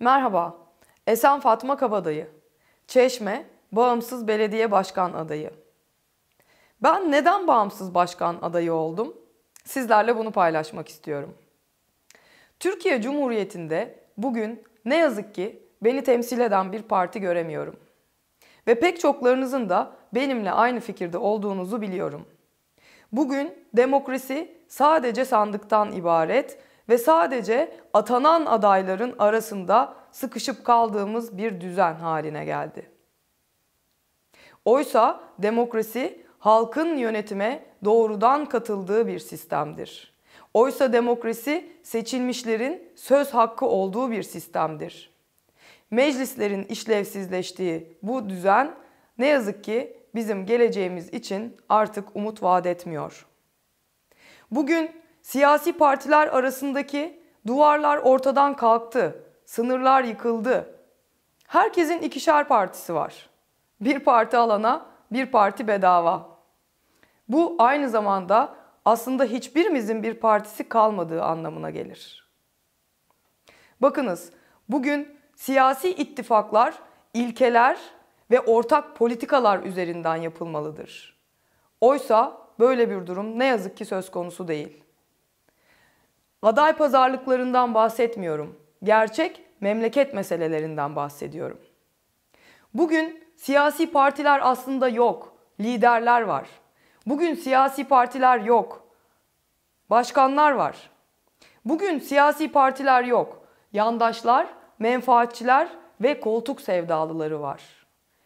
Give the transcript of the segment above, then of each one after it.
Merhaba, Esen Fatma Kabadayı. Çeşme, Bağımsız Belediye Başkan Adayı. Ben neden bağımsız başkan adayı oldum? Sizlerle bunu paylaşmak istiyorum. Türkiye Cumhuriyeti'nde bugün ne yazık ki beni temsil eden bir parti göremiyorum. Ve pek çoklarınızın da benimle aynı fikirde olduğunuzu biliyorum. Bugün demokrasi sadece sandıktan ibaret ve sadece atanan adayların arasında sıkışıp kaldığımız bir düzen haline geldi. Oysa demokrasi halkın yönetime doğrudan katıldığı bir sistemdir. Oysa demokrasi seçilmişlerin söz hakkı olduğu bir sistemdir. Meclislerin işlevsizleştiği bu düzen ne yazık ki bizim geleceğimiz için artık umut vaat etmiyor. Bugün siyasi partiler arasındaki duvarlar ortadan kalktı, sınırlar yıkıldı. Herkesin ikişer partisi var. Bir parti alana, bir parti bedava. Bu aynı zamanda aslında hiçbirimizin bir partisi kalmadığı anlamına gelir. Bakınız, bugün siyasi ittifaklar, ilkeler ve ortak politikalar üzerinden yapılmalıdır. Oysa böyle bir durum ne yazık ki söz konusu değil. Aday pazarlıklarından bahsetmiyorum. Gerçek memleket meselelerinden bahsediyorum. Bugün siyasi partiler aslında yok. Liderler var. Bugün siyasi partiler yok. Başkanlar var. Bugün siyasi partiler yok. Yandaşlar, menfaatçiler ve koltuk sevdalıları var.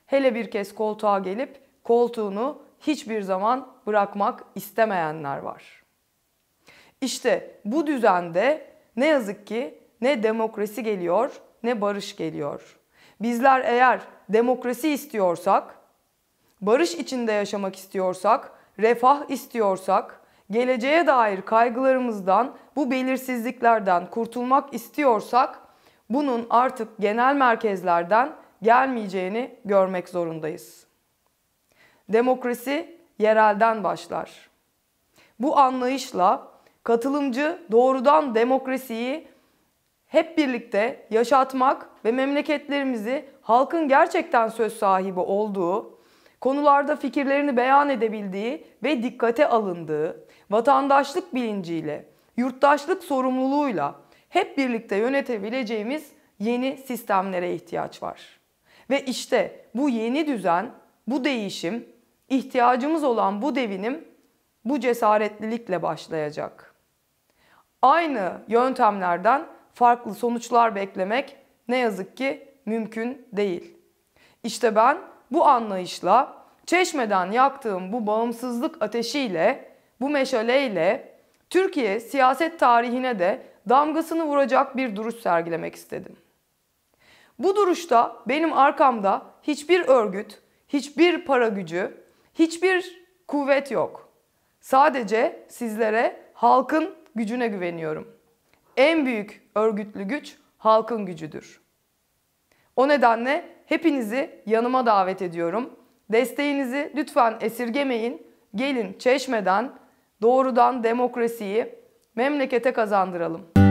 Hele bir kez koltuğa gelip koltuğunu hiçbir zaman bırakmak istemeyenler var. İşte bu düzende ne yazık ki ne demokrasi geliyor ne barış geliyor. Bizler eğer demokrasi istiyorsak, barış içinde yaşamak istiyorsak, refah istiyorsak, geleceğe dair kaygılarımızdan, bu belirsizliklerden kurtulmak istiyorsak bunun artık genel merkezlerden gelmeyeceğini görmek zorundayız. Demokrasi yerelden başlar. Bu anlayışla katılımcı doğrudan demokrasiyi hep birlikte yaşatmak ve memleketlerimizi halkın gerçekten söz sahibi olduğu, konularda fikirlerini beyan edebildiği ve dikkate alındığı, vatandaşlık bilinciyle, yurttaşlık sorumluluğuyla hep birlikte yönetebileceğimiz yeni sistemlere ihtiyaç var. Ve işte bu yeni düzen, bu değişim, ihtiyacımız olan bu devinim bu cesaretlilikle başlayacak. Aynı yöntemlerden farklı sonuçlar beklemek ne yazık ki mümkün değil. İşte ben bu anlayışla Çeşmeden yaktığım bu bağımsızlık ateşiyle, bu meşaleyle Türkiye siyaset tarihine de damgasını vuracak bir duruş sergilemek istedim. Bu duruşta benim arkamda hiçbir örgüt, hiçbir para gücü, hiçbir kuvvet yok. Sadece sizlere halkın gücüne güveniyorum. En büyük örgütlü güç halkın gücüdür. O nedenle hepinizi yanıma davet ediyorum. Desteğinizi lütfen esirgemeyin. Gelin Çeşme'den doğrudan demokrasiyi memlekete kazandıralım.